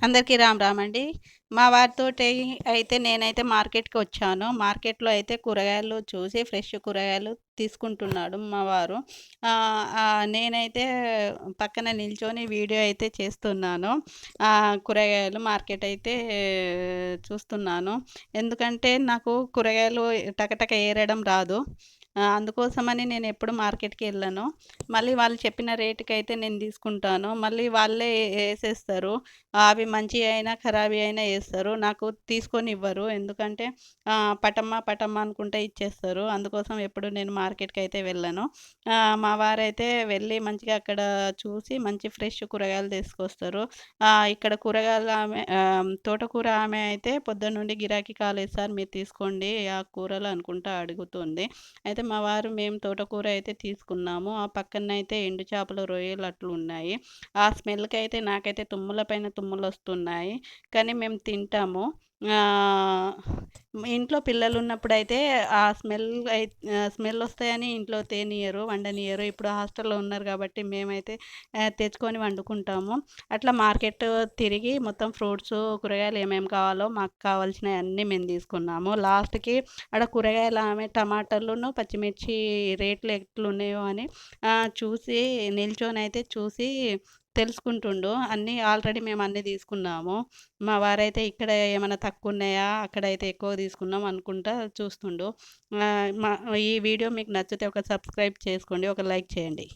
అందరికీ రామ్ రామ్ అండి. మా వారితోటి అయితే నేనైతే మార్కెట్కి వచ్చాను. మార్కెట్లో అయితే కూరగాయలు చూసి ఫ్రెష్ కూరగాయలు తీసుకుంటున్నాడు మా వారు. నేనైతే పక్కన నిల్చొని వీడియో అయితే చేస్తున్నాను. ఆ, కూరగాయలు మార్కెట్ అయితే చూస్తున్నాను. ఎందుకంటే నాకు కూరగాయలు టకటక ఏరడం రాదు. అందుకోసమని నేను ఎప్పుడు మార్కెట్కి వెళ్ళను. మళ్ళీ వాళ్ళు చెప్పిన రేటుకి అయితే నేను తీసుకుంటాను. మళ్ళీ వాళ్ళే వేసేస్తారు అవి మంచి అయినా ఖరాబీ అయినా వేస్తారు నాకు తీసుకొని ఇవ్వరు. ఎందుకంటే పటమ్మ పటమ్మ అనుకుంటే ఇచ్చేస్తారు. అందుకోసం ఎప్పుడు నేను మార్కెట్కి అయితే వెళ్ళను మా వారైతే వెళ్ళి మంచిగా అక్కడ చూసి మంచి ఫ్రెష్ కూరగాయలు తీసుకొస్తారు. ఇక్కడ కూరగాయలు ఆమె తోటకూర ఆమె అయితే పొద్దున్న నుండి గిరాకీ కాలేదు సార్. మీరు తీసుకోండి. ఆ కూరలు అనుకుంటా అడుగుతుంది. అయితే మా వారు మేము తోటకూర అయితే తీసుకున్నాము. ఆ పక్కన అయితే ఎండు చేపలు రొయ్యలు అట్లు ఉన్నాయి. ఆ స్మెల్కి అయితే నాకైతే తుమ్ముల పైన తుమ్ములు వస్తున్నాయి కానీ మేము తింటాము. ఇంట్లో పిల్లలు ఉన్నప్పుడు అయితే ఆ స్మెల్ స్మెల్ వస్తాయని ఇంట్లో తేనియరు వండనియరు. ఇప్పుడు హాస్టల్లో ఉన్నారు కాబట్టి మేమైతే తెచ్చుకొని వండుకుంటాము. అట్లా మార్కెట్ తిరిగి మొత్తం ఫ్రూట్స్ కూరగాయలు ఏమేమి కావాలో మాకు కావాల్సినవి అన్నీ మేము తీసుకున్నాము. లాస్ట్కి ఆడ కూరగాయలు ఆమె టమాటాలును పచ్చిమిర్చి రేట్లు ఎట్లున్నాయో అని చూసి నిల్చొని అయితే చూసి తెలుసుకుంటుండు. అన్నీ ఆల్రెడీ మేము అన్నీ తీసుకున్నాము. మా వారైతే ఇక్కడ ఏమైనా తక్కువ ఉన్నాయా అక్కడైతే ఎక్కువ తీసుకున్నాం అనుకుంటా చూస్తుండు. మా ఈ వీడియో మీకు నచ్చితే ఒక సబ్స్క్రైబ్ చేసుకోండి ఒక లైక్ చేయండి.